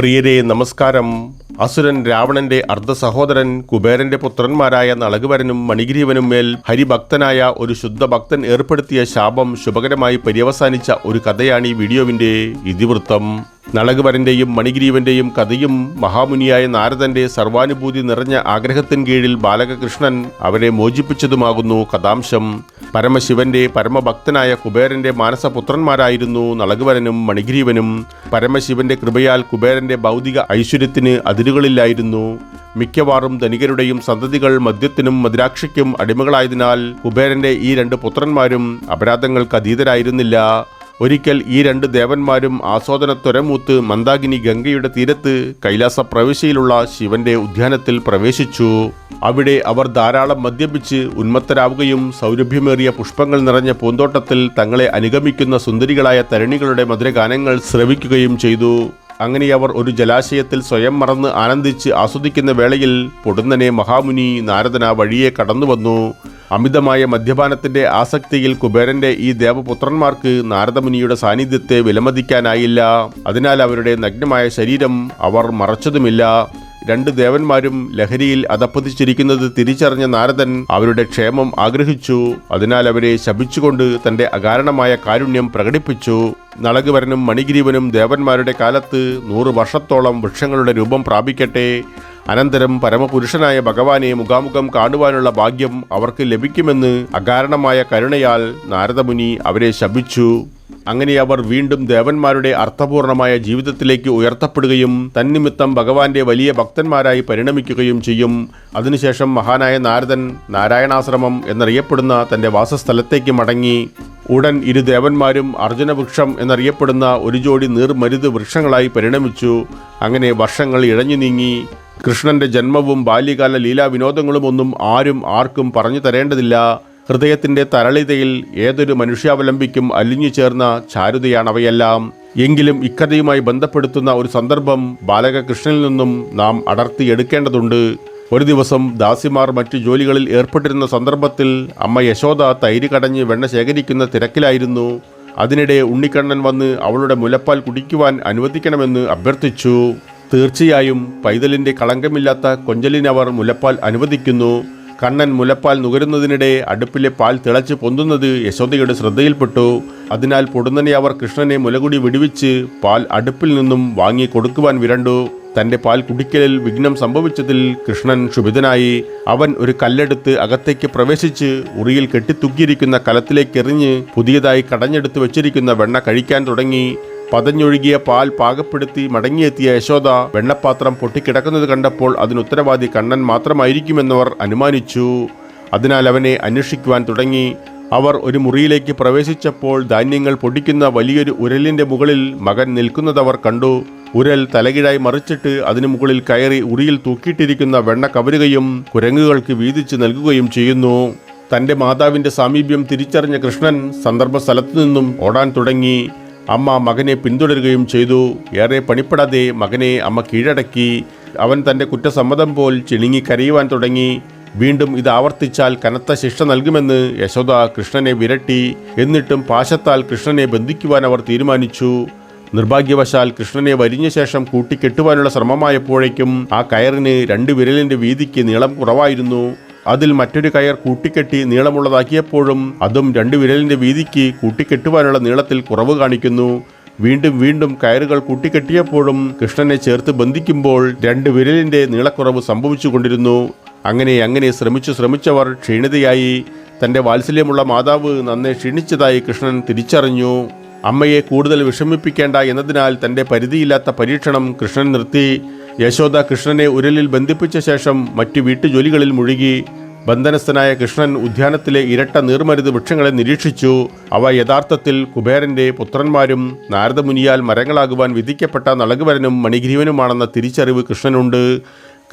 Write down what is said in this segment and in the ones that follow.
പ്രിയരെ നമസ്കാരം. അസുരൻ രാവണന്റെ അർദ്ധ സഹോദരൻ കുബേരന്റെ പുത്രന്മാരായ നളകുവരനും മണിഗ്രീവനും മേൽ ഹരിഭക്തനായ ഒരു ശുദ്ധ ഭക്തൻ ഏർപ്പെടുത്തിയ ശാപം ശുഭകരമായി പര്യവസാനിച്ച ഒരു കഥയാണ് ഈ വീഡിയോവിന്റെ ഇതിവൃത്തം. നളകുവരന്റെയും മണിഗ്രീവന്റെയും കഥയും മഹാമുനിയായ നാരദന്റെ സർവാനുഭൂതി നിറഞ്ഞ ആഗ്രഹത്തിൻ കീഴിൽ ബാലകൃഷ്ണൻ അവരെ മോചിപ്പിച്ചതുമാകുന്നു കഥാംശം. പരമശിവന്റെ പരമഭക്തനായ കുബേരന്റെ മാനസപുത്രന്മാരായിരുന്നു നളകുവരനും മണിഗ്രീവനും. പരമശിവന്റെ കൃപയാൽ കുബേരന്റെ ഭൗതിക ഐശ്വര്യത്തിന് അതിരുകളില്ലായിരുന്നു. മിക്കവാറും ധനികരുടെയും സന്തതികൾ മദ്യത്തിനും മദിരാക്ഷയ്ക്കും അടിമകളായതിനാൽ കുബേരന്റെ ഈ രണ്ട് പുത്രന്മാരും അപരാധങ്ങൾക്ക് അതീതരായിരുന്നില്ല. ഒരിക്കൽ ഈ രണ്ട് ദേവന്മാരും ആസ്വാദനത്വരമൂത്ത് മന്ദാകിനി ഗംഗയുടെ തീരത്ത് കൈലാസ പ്രവിശ്യയിലുള്ള ശിവന്റെ ഉദ്യാനത്തിൽ പ്രവേശിച്ചു. അവിടെ അവർ ധാരാളം മദ്യപിച്ച് ഉന്മത്തരാവുകയും സൗരഭ്യമേറിയ പുഷ്പങ്ങൾ നിറഞ്ഞ പൂന്തോട്ടത്തിൽ തങ്ങളെ അനുഗമിക്കുന്ന സുന്ദരികളായ തരുണികളുടെ മധുരഗാനങ്ങൾ ശ്രവിക്കുകയും ചെയ്തു. അങ്ങനെ അവർ ഒരു ജലാശയത്തിൽ സ്വയം മറന്ന് ആനന്ദിച്ച് ആസ്വദിക്കുന്ന വേളയിൽ പൊടുന്നനെ മഹാമുനി നാരദന വഴിയെ കടന്നുവന്നു. അമിതമായ മദ്യപാനത്തിന്റെ ആസക്തിയിൽ കുബേരന്റെ ഈ ദേവപുത്രന്മാർക്ക് നാരദമുനിയുടെ സാന്നിധ്യത്തെ വിലമതിക്കാനായില്ല. അതിനാൽ അവരുടെ നഗ്നമായ ശരീരം അവർ മറച്ചതുമില്ല. രണ്ട് ദേവന്മാരും ലഹരിയിൽ അതപ്പതിച്ചിരിക്കുന്നത് തിരിച്ചറിഞ്ഞ നാരദൻ അവരുടെ ക്ഷേമം ആഗ്രഹിച്ചു. അതിനാൽ അവരെ ശപിച്ചുകൊണ്ട് തന്റെ അകാരണമായ കാരുണ്യം പ്രകടിപ്പിച്ചു. നളകുവരനും മണിഗ്രീവനും ദേവന്മാരുടെ കാലത്ത് നൂറ് വർഷത്തോളം വൃക്ഷങ്ങളുടെ രൂപം പ്രാപിക്കട്ടെ. അനന്തരം പരമപുരുഷനായ ഭഗവാനെ മുഖാമുഖം കാണുവാനുള്ള ഭാഗ്യം അവർക്ക് ലഭിക്കുമെന്ന് അകാരണമായ കരുണയാൽ നാരദമുനി അവരെ ശപിച്ചു. അങ്ങനെ അവർ വീണ്ടും ദേവന്മാരുടെ അർത്ഥപൂർണമായ ജീവിതത്തിലേക്ക് ഉയർത്തപ്പെടുകയും തന്നിമിത്തം ഭഗവാന്റെ വലിയ ഭക്തന്മാരായി പരിണമിക്കുകയും ചെയ്യും. അതിനുശേഷം മഹാനായ നാരദൻ നാരായണാശ്രമം എന്നറിയപ്പെടുന്ന തന്റെ വാസസ്ഥലത്തേക്ക് മടങ്ങി. ഉടൻ ഇരു ദേവന്മാരും അർജുനവൃക്ഷം എന്നറിയപ്പെടുന്ന ഒരു ജോഡി നീർമരുത് വൃക്ഷങ്ങളായി പരിണമിച്ചു. അങ്ങനെ വർഷങ്ങൾ ഇഴഞ്ഞു നീങ്ങി. കൃഷ്ണന്റെ ജന്മവും ബാല്യകാല ലീലാവിനോദങ്ങളും ഒന്നും ആരും ആർക്കും പറഞ്ഞു തരേണ്ടതില്ല. ഹൃദയത്തിന്റെ തരളിതയിൽ ഏതൊരു മനുഷ്യാവലംബിക്കും അലിഞ്ഞു ചേർന്ന ചാരുതയാണവയെല്ലാം. എങ്കിലും ഇക്കഥയുമായി ബന്ധപ്പെടുത്തുന്ന ഒരു സന്ദർഭം ബാലകൃഷ്ണനിൽ നിന്നും നാം അടർത്തിയെടുക്കേണ്ടതുണ്ട്. ഒരു ദിവസം ദാസിമാർ മറ്റു ജോലികളിൽ ഏർപ്പെട്ടിരുന്ന സന്ദർഭത്തിൽ അമ്മ യശോദ തൈര് കടഞ്ഞ് വെണ്ണ ശേഖരിക്കുന്ന തിരക്കിലായിരുന്നു. അതിനിടെ ഉണ്ണിക്കണ്ണൻ വന്ന് അവളുടെ മുലപ്പാൽ കുടിക്കുവാൻ അനുവദിക്കണമെന്ന് അഭ്യർത്ഥിച്ചു. തീർച്ചയായും പൈതലിന്റെ കളങ്കമില്ലാത്ത കൊഞ്ചലിനവർ മുലപ്പാൽ അനുവദിക്കുന്നു. കണ്ണൻ മുലപ്പാൽ നുകരുന്നതിനിടെ അടുപ്പിലെ പാൽ തിളച്ച് പൊന്തുന്നത് യശോദയുടെ ശ്രദ്ധയിൽപ്പെട്ടു. അതിനാൽ പൊടുന്നനെ അവർ കൃഷ്ണനെ മുലകുടി വിടുവിച്ച് പാൽ അടുപ്പിൽ നിന്നും വാങ്ങി കൊടുക്കുവാൻ വിരണ്ടു. തന്റെ പാൽ കുടിക്കലിൽ വിഘ്നം സംഭവിച്ചതിൽ കൃഷ്ണൻ ക്ഷുഭിതനായി. അവൻ ഒരു കല്ലെടുത്ത് അകത്തേക്ക് പ്രവേശിച്ച് ഉറിയിൽ കെട്ടിത്തുക്കിയിരിക്കുന്ന കലത്തിലേക്ക് എറിഞ്ഞ് പുതിയതായി കടഞ്ഞെടുത്ത് വെച്ചിരിക്കുന്ന വെണ്ണ കഴിക്കാൻ തുടങ്ങി. പതഞ്ഞൊഴുകിയ പാൽ പാകപ്പെടുത്തി മടങ്ങിയെത്തിയ യശോദ വെണ്ണപ്പാത്രം പൊട്ടിക്കിടക്കുന്നത് കണ്ടപ്പോൾ അതിനുത്തരവാദി കണ്ണൻ മാത്രമായിരിക്കുമെന്നവർ അനുമാനിച്ചു. അതിനാൽ അവനെ അന്വേഷിക്കുവാൻ തുടങ്ങി. അവർ ഒരു മുറിയിലേക്ക് പ്രവേശിച്ചപ്പോൾ ധാന്യങ്ങൾ പൊടിക്കുന്ന വലിയൊരു ഉരലിന്റെ മുകളിൽ മകൻ നിൽക്കുന്നതവർ കണ്ടു. ഉരൽ തലകിഴായി മറിച്ചിട്ട് അതിനു മുകളിൽ കയറി ഉറിയിൽ തൂക്കിയിട്ടിരിക്കുന്ന വെണ്ണ കവരുകയും കുരങ്ങുകൾക്ക് വീതിച്ച് നൽകുകയും ചെയ്യുന്നു. തന്റെ മാതാവിന്റെ സാമീപ്യം തിരിച്ചറിഞ്ഞ കൃഷ്ണൻ സന്ദർഭ സ്ഥലത്തു നിന്നും ഓടാൻ തുടങ്ങി. അമ്മ മകനെ പിന്തുടരുകയും ചെയ്തു. ഏറെ പണിപ്പെടാതെ മകനെ അമ്മ കീഴടക്കി. അവൻ തന്റെ കുറ്റസമ്മതം പോൽ ചിണുങ്ങി കരയുവാൻ തുടങ്ങി. വീണ്ടും ഇത് ആവർത്തിച്ചാൽ കനത്ത ശിക്ഷ നൽകുമെന്ന് യശോദ കൃഷ്ണനെ വിരട്ടി. എന്നിട്ടും പാശത്താൽ കൃഷ്ണനെ ബന്ധിക്കുവാൻ അവർ തീരുമാനിച്ചു. നിർഭാഗ്യവശാൽ കൃഷ്ണനെ വരിഞ്ഞ ശേഷം കൂട്ടിക്കെട്ടുവാനുള്ള ശ്രമമായപ്പോഴേക്കും ആ കയറിന് രണ്ട് വിരലിന്റെ വീതിക്ക് നീളം കുറവായിരുന്നു. അതിൽ മറ്റൊരു കയർ കൂട്ടിക്കെട്ടി നീളമുള്ളതാക്കിയപ്പോഴും അതും രണ്ട് വിരലിന്റെ വീതിക്ക് കൂട്ടിക്കെട്ടുവാനുള്ള നീളത്തിൽ കുറവ് കാണിക്കുന്നു. വീണ്ടും വീണ്ടും കയറുകൾ കൂട്ടിക്കെട്ടിയപ്പോഴും കൃഷ്ണനെ ചേർത്ത് ബന്ധിക്കുമ്പോൾ രണ്ട് വിരലിന്റെ നീളക്കുറവ് സംഭവിച്ചുകൊണ്ടിരുന്നു. അങ്ങനെ അങ്ങനെ ശ്രമിച്ചു ശ്രമിച്ചവർ ക്ഷീണിതയായി. തന്റെ വാത്സല്യമുള്ള മാതാവ് നന്നെ ക്ഷീണിച്ചതായി കൃഷ്ണൻ തിരിച്ചറിഞ്ഞു. അമ്മയെ കൂടുതൽ വിഷമിപ്പിക്കേണ്ട എന്നതിനാൽ തന്റെ പരിധിയില്ലാത്ത പരീക്ഷണം കൃഷ്ണൻ നിർത്തി. യശോദ കൃഷ്ണനെ ഉരലിൽ ബന്ധിപ്പിച്ച ശേഷം മറ്റു വീട്ടുജോലികളിൽ മുഴുകി. ബന്ധനസ്ഥനായ കൃഷ്ണൻ ഉദ്യാനത്തിലെ ഇരട്ട നീർമരുത് വൃക്ഷങ്ങളെ നിരീക്ഷിച്ചു. അവ യഥാർത്ഥത്തിൽ കുബേരന്റെ പുത്രന്മാരും നാരദമുനിയാൽ മരങ്ങളാകുവാൻ വിധിക്കപ്പെട്ട നളകുവരനും മണിഗ്രീവനുമാണെന്ന തിരിച്ചറിവ് കൃഷ്ണനുണ്ട്.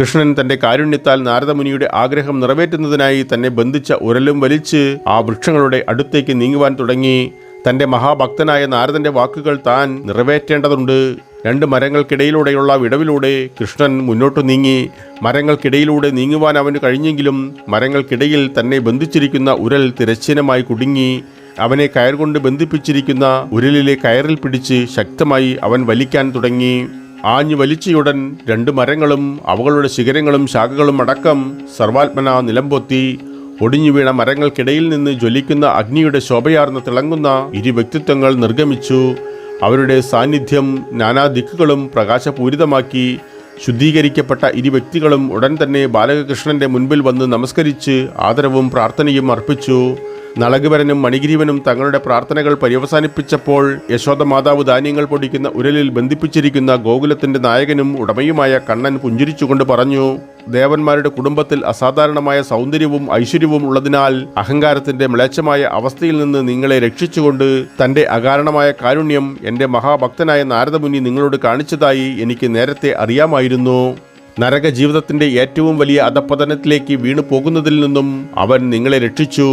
കൃഷ്ണൻ തന്റെ കാരുണ്യത്താൽ നാരദമുനിയുടെ ആഗ്രഹം നിറവേറ്റുന്നതിനായി തന്നെ ബന്ധിച്ച ഉരലും വലിച്ച് ആ വൃക്ഷങ്ങളുടെ അടുത്തേക്ക് നീങ്ങുവാൻ തുടങ്ങി. തന്റെ മഹാഭക്തനായ നാരദന്റെ വാക്കുകൾ താൻ നിറവേറ്റേണ്ടതുണ്ട്. രണ്ട് മരങ്ങൾക്കിടയിലൂടെയുള്ള വിടവിലൂടെ കൃഷ്ണൻ മുന്നോട്ട് നീങ്ങി. മരങ്ങൾക്കിടയിലൂടെ നീങ്ങുവാൻ അവന് കഴിഞ്ഞെങ്കിലും മരങ്ങൾക്കിടയിൽ തന്നെ ബന്ധിച്ചിരിക്കുന്ന ഉരൽ തിരശ്ചീനമായി കുടുങ്ങി. അവനെ കയർ കൊണ്ട് ബന്ധിപ്പിച്ചിരിക്കുന്ന ഉരലിലെ കയറിൽ പിടിച്ച് ശക്തമായി അവൻ വലിക്കാൻ തുടങ്ങി. ആഞ്ഞു വലിച്ചയുടൻ രണ്ട് മരങ്ങളും അവകളുടെ ശിഖരങ്ങളും ശാഖകളും അടക്കം സർവാത്മന നിലംപൊത്തി. ഒടിഞ്ഞു വീണ മരങ്ങൾക്കിടയിൽ നിന്ന് ജ്വലിക്കുന്ന അഗ്നിയുടെ ശോഭയാർന്ന് തിളങ്ങുന്ന ഇരു വ്യക്തിത്വങ്ങൾ നിർഗമിച്ചു. അവരുടെ സാന്നിധ്യം നാനാ ദിക്കുകളും പ്രകാശപൂരിതമാക്കി ശുദ്ധീകരിക്കപ്പെട്ട ഇരു വ്യക്തികളും ഉടൻ തന്നെ ബാലകൃഷ്ണന്റെ മുൻപിൽ വന്ന് നമസ്കരിച്ച് ആദരവും പ്രാർത്ഥനയും അർപ്പിച്ചു. നളകുവരനും മണിഗിരിവനും തങ്ങളുടെ പ്രാർത്ഥനകൾ പര്യവസാനിപ്പിച്ചപ്പോൾ യശോദ മാതാവ് ധാന്യങ്ങൾ പൊടിക്കുന്ന ഉരലിൽ ബന്ധിപ്പിച്ചിരിക്കുന്ന ഗോകുലത്തിന്റെ നായകനും ഉടമയുമായ കണ്ണൻ പുഞ്ചിരിച്ചുകൊണ്ട് പറഞ്ഞു ദേവന്മാരുടെ കുടുംബത്തിൽ അസാധാരണമായ സൗന്ദര്യവും ഐശ്വര്യവും ഉള്ളതിനാൽ അഹങ്കാരത്തിന്റെ മ്ലേച്ഛമായ അവസ്ഥയിൽ നിന്ന് നിങ്ങളെ രക്ഷിച്ചുകൊണ്ട് തന്റെ അകാരണമായ കാരുണ്യം എന്റെ മഹാഭക്തനായ നാരദമുനി നിങ്ങളോട് കാണിച്ചതായി എനിക്ക് നേരത്തെ അറിയാമായിരുന്നു. നരക ജീവിതത്തിന്റെ ഏറ്റവും വലിയ അധപ്പതനത്തിലേക്ക് വീണു പോകുന്നതിൽ നിന്നും അവൻ നിങ്ങളെ രക്ഷിച്ചു.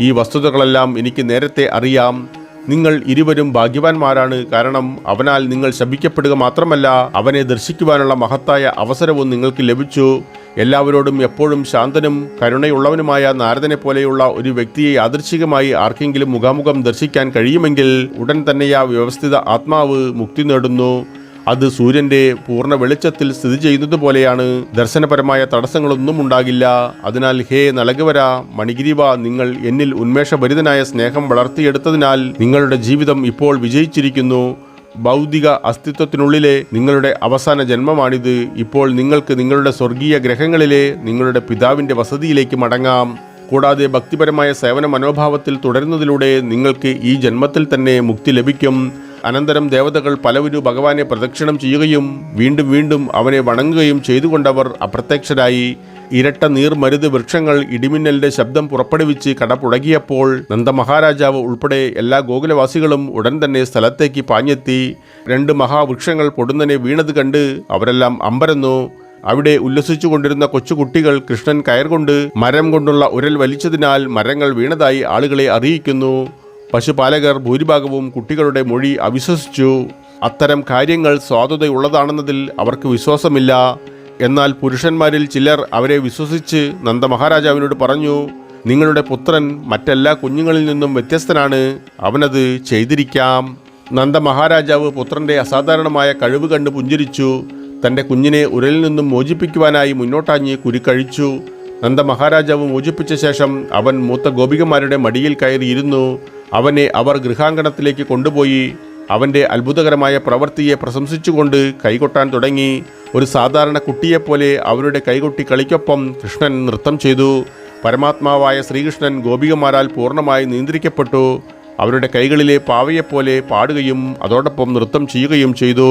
ഈ വസ്തുതകളെല്ലാം എനിക്ക് നേരത്തെ അറിയാം. നിങ്ങൾ ഇരുവരും ഭാഗ്യവാന്മാരാണ്. കാരണം അവനാൽ നിങ്ങൾ ശപിക്കപ്പെടുക മാത്രമല്ല അവനെ ദർശിക്കുവാനുള്ള മഹത്തായ അവസരവും നിങ്ങൾക്ക് ലഭിച്ചു. എല്ലാവരോടും എപ്പോഴും ശാന്തനും കരുണയുള്ളവനുമായ നാരദനെ പോലെയുള്ള ഒരു വ്യക്തിയെ യാദൃശികമായി ആർക്കെങ്കിലും മുഖാമുഖം ദർശിക്കാൻ കഴിയുമെങ്കിൽ ഉടൻ തന്നെ ആ വ്യവസ്ഥിത ആത്മാവ് മുക്തി നേടുന്നു. അത് സൂര്യന്റെ പൂർണ വെളിച്ചത്തിൽ സ്ഥിതി ചെയ്യുന്നത് പോലെയാണ്. ദർശനപരമായ തടസ്സങ്ങളൊന്നും ഉണ്ടാകില്ല. അതിനാൽ ഹേ നലകുവര മണിഗിരിവ നിങ്ങൾ എന്നിൽ ഉന്മേഷഭരിതനായ സ്നേഹം വളർത്തിയെടുത്തതിനാൽ നിങ്ങളുടെ ജീവിതം ഇപ്പോൾ വിജയിച്ചിരിക്കുന്നു. ഭൗതിക അസ്തിത്വത്തിനുള്ളിലെ നിങ്ങളുടെ അവസാന ജന്മമാണിത്. ഇപ്പോൾ നിങ്ങൾക്ക് നിങ്ങളുടെ സ്വർഗീയ ഗ്രഹങ്ങളിലെ നിങ്ങളുടെ പിതാവിന്റെ വസതിയിലേക്ക് മടങ്ങാം. കൂടാതെ ഭക്തിപരമായ സേവന മനോഭാവത്തിൽ തുടരുന്നതിലൂടെ നിങ്ങൾക്ക് ഈ ജന്മത്തിൽ തന്നെ മുക്തി ലഭിക്കും. അനന്തരം ദേവതകൾ പലവരും ഭഗവാനെ പ്രദക്ഷിണം ചെയ്യുകയും വീണ്ടും വീണ്ടും അവനെ വണങ്ങുകയും ചെയ്തുകൊണ്ടവർ അപ്രത്യക്ഷരായി. ഇരട്ട നീർമരുത് വൃക്ഷങ്ങൾ ഇടിമിന്നലിന്റെ ശബ്ദം പുറപ്പെടുവിച്ച് കടപുടകിയപ്പോൾ നന്ദമഹാരാജാവ് ഉൾപ്പെടെ എല്ലാ ഗോകുലവാസികളും ഉടൻ തന്നെ സ്ഥലത്തേക്ക് പാഞ്ഞെത്തി. രണ്ട് മഹാവൃക്ഷങ്ങൾ പൊടുന്നനെ വീണത് കണ്ട് അവരെല്ലാം അമ്പരന്നു. അവിടെ ഉല്ലസിച്ചു കൊണ്ടിരുന്ന കൊച്ചുകുട്ടികൾ കൃഷ്ണൻ കയർ കൊണ്ട് മരം കൊണ്ടുള്ള ഉരൽ വലിച്ചതിനാൽ മരങ്ങൾ വീണതായി ആളുകളെ അറിയിക്കുന്നു. പശുപാലകർ ഭൂരിഭാഗവും കുട്ടികളുടെ മൊഴി അവിശ്വസിച്ചു. അത്തരം കാര്യങ്ങൾ സ്വാതതയുള്ളതാണെന്നതിൽ അവർക്ക് വിശ്വാസമില്ല. എന്നാൽ പുരുഷന്മാരിൽ ചിലർ അവരെ വിശ്വസിച്ച് നന്ദമഹാരാജാവിനോട് പറഞ്ഞു നിങ്ങളുടെ പുത്രൻ മറ്റെല്ലാ കുഞ്ഞുങ്ങളിൽ നിന്നും വ്യത്യസ്തനാണ്. അവനത് ചെയ്തിരിക്കാം. നന്ദ മഹാരാജാവ് പുത്രന്റെ അസാധാരണമായ കഴിവ് കണ്ട് പുഞ്ചിരിച്ചു. തന്റെ കുഞ്ഞിനെ ഉരലിൽ നിന്നും മോചിപ്പിക്കുവാനായി മുന്നോട്ടാഞ്ഞ് കുരുക്കഴിച്ചു. നന്ദമഹാരാജാവ് മോചിപ്പിച്ച ശേഷം അവൻ മൂത്ത ഗോപികമാരുടെ മടിയിൽ കയറിയിരുന്നു. അവനെ അവർ ഗൃഹാങ്കണത്തിലേക്ക് കൊണ്ടുപോയി അവന്റെ അത്ഭുതകരമായ പ്രവൃത്തിയെ പ്രശംസിച്ചുകൊണ്ട് കൈകൊട്ടാൻ തുടങ്ങി. ഒരു സാധാരണ കുട്ടിയെപ്പോലെ അവരുടെ കൈകൊട്ടി കളിക്കൊപ്പം കൃഷ്ണൻ നൃത്തം ചെയ്തു. പരമാത്മാവായ ശ്രീകൃഷ്ണൻ ഗോപികമാരാൽ പൂർണമായി നിയന്ത്രിക്കപ്പെട്ടു. അവരുടെ കൈകളിലെ പാവയെപ്പോലെ പാടുകയും അതോടൊപ്പം നൃത്തം ചെയ്യുകയും ചെയ്തു.